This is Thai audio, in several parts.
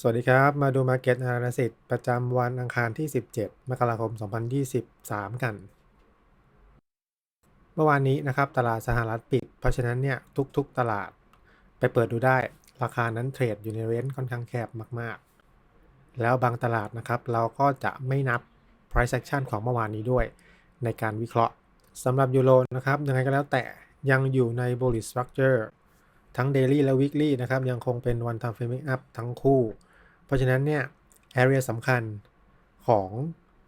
สวัสดีครับ มาดู Market Analysis ประจำวันอังคารที่ 17 มกราคม 2023 กัน เมื่อวานนี้นะครับ ตลาดสหรัฐปิด เพราะฉะนั้นเนี่ย ทุกๆตลาดไปเปิดดูได้ ราคานั้นเทรดอยู่ในเรนจ์ค่อนข้างแคบมากๆ แล้วบางตลาดนะครับ เราก็จะไม่นับ price action ของเมื่อวานนี้ด้วย ในการวิเคราะห์สำหรับยูโรนะครับยังไงก็แล้วแต่ยังอยู่ใน bullish structure ทั้ง daily และ weekly นะครับ ยังคงเป็น one time framing up ทั้งคู่ เพราะฉะนั้นเนี่ย area สำคัญของ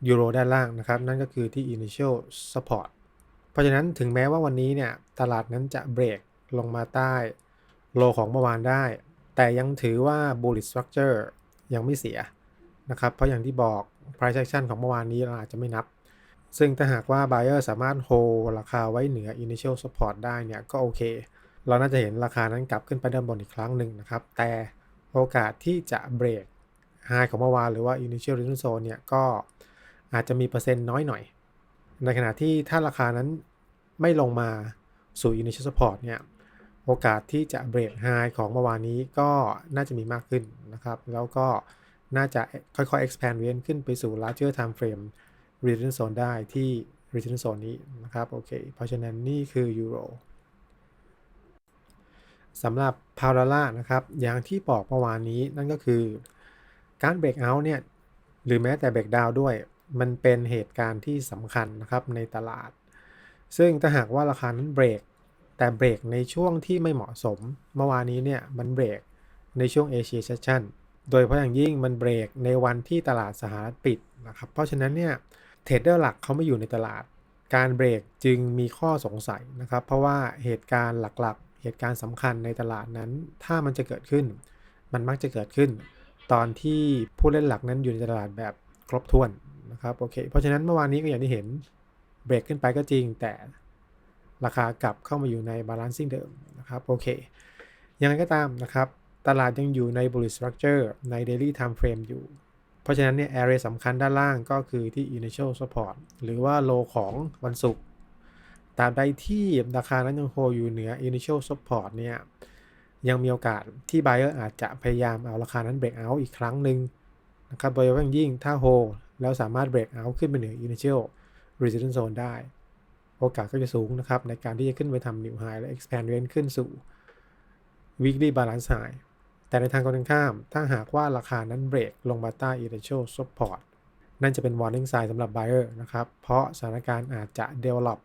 ยูโรด้านล่างนะครับ นั่นก็คือที่ initial support เพราะฉะนั้นถึงแม้ว่าวันนี้เนี่ย ตลาดนั้นจะเบรกลงมาใต้โลของเมื่อวานได้ แต่ยังถือว่า bullish structure ยังไม่เสียนะครับ เพราะอย่างที่บอก price action ของเมื่อวานนี้เราอาจจะไม่นับ ซึ่งถ้าหากว่า buyer สามารถ hold ราคาไว้เหนือ initial support ได้เนี่ยก็โอเค เราน่าจะเห็นราคานั้นกลับขึ้นไปด้านบนอีกครั้งหนึ่งนะครับ แต่โอกาสที่จะเบรก high ของเมื่อวานหรือว่า initial resistance zone เนี่ยก็อาจจะมีเปอร์เซ็นต์น้อยหน่อย ในขณะที่ถ้าราคานั้นไม่ลงมาสู่ initial support เนี่ยโอกาสที่จะเบรก high ของเมื่อวานนี้ก็น่าจะมีมากขึ้นนะครับ แล้วก็น่าจะค่อยๆ expand range ขึ้นไปสู่ larger time frame resistance zone ได้ที่ resistance zone นี้นะครับ โอเค เพราะฉะนั้นนี่คือยูโร สำหรับพาวดอลลานะครับ อย่างที่บอกเมื่อวานนี้นั่นก็คือ การเบรกเอาท์เนี่ย หรือแม้แต่เบรกดาวด้วย มันเป็นเหตุการณ์ที่สำคัญนะครับในตลาด ซึ่งถ้าหากว่าราคานั้นเบรก แต่เบรกในช่วงที่ไม่เหมาะสม เมื่อวานนี้เนี่ยมันเบรกในช่วงเอเชียเซชั่นโดยเฉพาะอย่างยิ่งมันเบรกในวันที่ตลาดสหรัฐปิดนะครับ เพราะฉะนั้นเนี่ยเทรดเดอร์หลักเขาไม่อยู่ในตลาด การเบรกจึงมีข้อสงสัยนะครับ เพราะว่าเหตุการณ์หลักๆ เหตุการณ์สำคัญในตลาดนั้น ถ้ามันจะเกิดขึ้น มันมักจะเกิดขึ้น ตอนที่ผู้เล่นหลักนั้นอยู่ในตลาดแบบครบถ้วนนะครับโอเคเพราะฉะนั้นเมื่อวานนี้ก็อย่างที่เห็นเบรกขึ้นไปก็จริง แต่ราคากลับเข้ามาอยู่ในบาลานซิ่งเดิมนะครับโอเคยังไงก็ตามนะครับ ตลาดยังอยู่ใน bullish structure ใน daily time frame อยู่ เพราะฉะนั้นเนี่ย area สำคัญด้านล่างก็คือที่ initial support หรือว่า low ของวันศุกร์ ตาบใดที่ราคานั้นยังโฮอยู่เหนือ initial support เนี่ยยังมีโอกาสที่ buyer อาจจะพยายามเอาราคานั้น break out อีกครั้งหนึ่งนะครับโดยเฉพาะอย่างยิ่งถ้า hold แล้วสามารถ break out ขึ้นไปเหนือ initial resistance zone ได้ โอกาสก็จะสูงนะครับ ในการที่จะขึ้นไปทำ new high และ expand range ขึ้นสู่ weekly balance high แต่ในทางตรงข้าม ถ้าหากว่าราคานั้นเบรกลงมาใต้ initial support นั่นจะเป็น warning sign สำหรับ buyer นะครับ เพราะสถานการณ์อาจจะ develop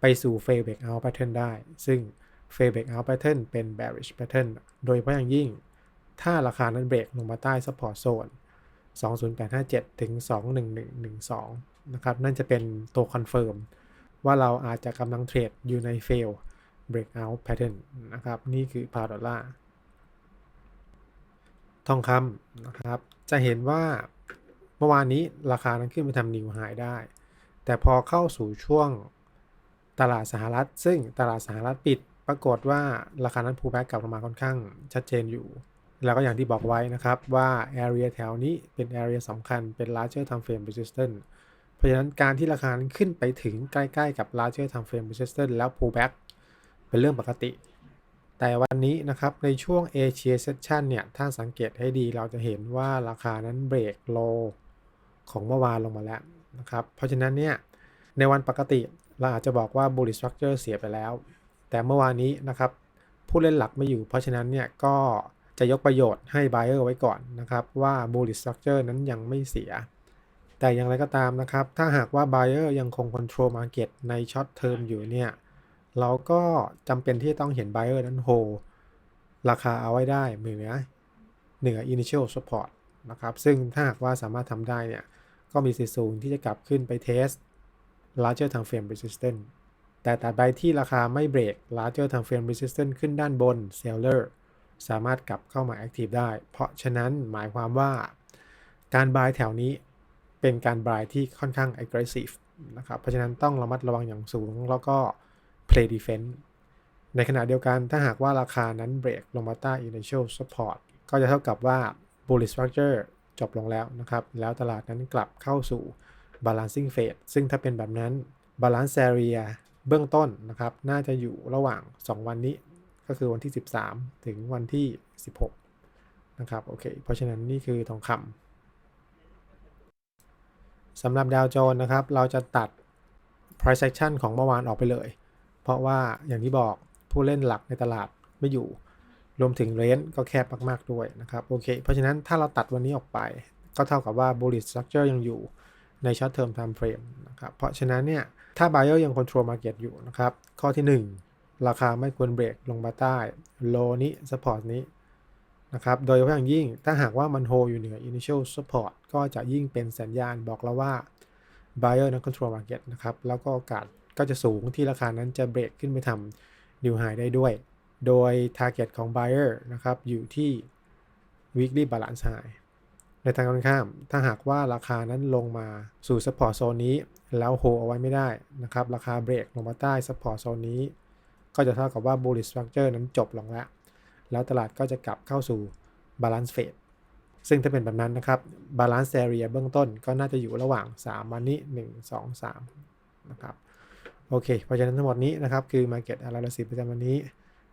ไปสู่ fail breakout pattern ได้ ซึ่ง fail breakout pattern เป็น bearish pattern โดยเฉพาะอย่างยิ่ง ถ้าราคานั้นเบรกลงมาใต้ support zone 20.857 ถึง 21112 นะครับ นั่นจะเป็นตัวคอนเฟิร์มว่าเราอาจจะกำลังเทรดอยู่ใน fail breakout pattern นะครับ นี่คือพาดอลลาร์ทองคำนะครับ จะเห็นว่าเมื่อวานนี้ราคานั้นขึ้นไปทำนิวไฮได้ แต่พอเข้าสู่ช่วง ตลาดสหรัฐ ซึ่งตลาดสหรัฐปิด ปรากฏว่าราคานั้นพูแบ็กกลับลงมาค่อนข้างชัดเจนอยู่ แล้วก็อย่างที่บอกไว้นะครับว่า area แถวนี้เป็น area สำคัญเป็น larger time frame resistance เพราะฉะนั้นการที่ราคาขึ้นไปถึงใกล้ๆกับ larger time frame resistance แล้ว pullback เป็นเรื่องปกติ แต่วันนี้นะครับในช่วง Asia Session เนี่ย ถ้าสังเกตให้ดีเราจะเห็นว่าราคานั้นเบรกโลของเมื่อวานลงมาแล้วนะครับ เพราะฉะนั้นเนี่ยในวันปกติ เราอาจจะบอกว่า bullish structure เสียไปแล้ว แต่เมื่อวานนี้นะครับผู้เล่นหลักไม่อยู่เพราะฉะนั้นเนี่ยก็จะยกประโยชน์ให้ buyer ไว้ก่อนนะครับว่า bullish structure นั้นยังไม่เสีย แต่อย่างไรก็ตามนะครับ ถ้าหากว่า buyer ยังคง control market ใน short term อยู่เนี่ยเราก็จำเป็นที่ต้องเห็น buyer นั้น hold ราคาเอาไว้ได้เหนือเหนือ initial support นะครับ ซึ่งถ้าหากว่าสามารถทำได้เนี่ย ก็มีสิทธิ์สูงที่จะกลับขึ้นไปเทส larger time frame resistance แต่ตราบใดที่ราคาไม่เบรก larger time frame resistance ขึ้นด้านบน seller สามารถกลับเข้ามา active ได้ เพราะฉะนั้นหมายความว่า การ buy แถวนี้เป็นการ buy ที่ค่อนข้าง aggressive นะครับ เพราะฉะนั้นต้องระมัดระวังอย่างสูง แล้วก็ play defense ในขณะเดียวกันถ้าหากว่าราคานั้นเบรกลงมาใต้ initial support ก็จะเท่ากับว่า bullish structure จบลงแล้วนะครับ แล้วตลาดนั้นกลับเข้าสู่ balancing phase ซึ่งถ้าเป็นแบบนั้น balance area เบื้องต้นนะครับ น่าจะอยู่ระหว่าง 2 วันนี้ ก็คือวันที่ 13 ถึงวันที่ 16 นะครับ โอเค เพราะฉะนั้นนี่คือทองคำสำหรับดาวโจนนะครับ เราจะตัด price action ของเมื่อวานออกไปเลย เพราะว่าอย่างที่บอกผู้เล่นหลักในตลาดไม่อยู่ รวมถึงเรนก็แคบมาก ๆ ด้วยนะครับ โอเค เพราะฉะนั้นถ้าเราตัดวันนี้ออกไป ก็เท่ากับว่า bullish structure ยังอยู่ ใน short term time frame นะครับเพราะฉะนั้นเนี่ยถ้า buyer ยัง control market อยู่นะครับข้อที่ 1 ราคาไม่ควรเบรกลงมาใต้ low นี้ support นี้นะครับโดยเฉพาะอย่างยิ่งถ้าหากว่ามัน hold อยู่เหนือ initial support ก็จะยิ่งเป็นสัญญาณบอกเราว่า buyer นั้น control market นะครับแล้วก็โอกาสก็จะสูงที่ราคานั้นจะเบรกขึ้นไปทำ new high ได้ด้วย โดย target ของ buyer นะครับอยู่ที่ weekly balance high ในทางตรงข้าม ถ้าหากว่าราคานั้นลงมาสู่ support zone นี้ แล้วโฮเอาไว้ไม่ได้นะครับ ราคาเบรกลงมาใต้ support zone นี้ ก็จะเท่ากับว่า bullish structure นั้นจบลงแล้ว แล้วตลาดก็จะกลับเข้าสู่ balance phase ซึ่งถ้าเป็นแบบนั้นนะครับ balance area เบื้องต้นก็น่าจะอยู่ระหว่าง 3 วันนี้ 1 2 3 นะครับ โอเค เพราะฉะนั้นทั้งหมดนี้นะครับ คือ Market Analysis ประจำวันนี้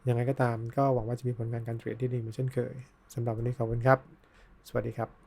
ยังไงก็ตามก็หวังว่าจะมีผลงานการเทรดที่ดีเหมือนเช่นเคยสำหรับวันนี้ขอบคุณครับ สวัสดีครับ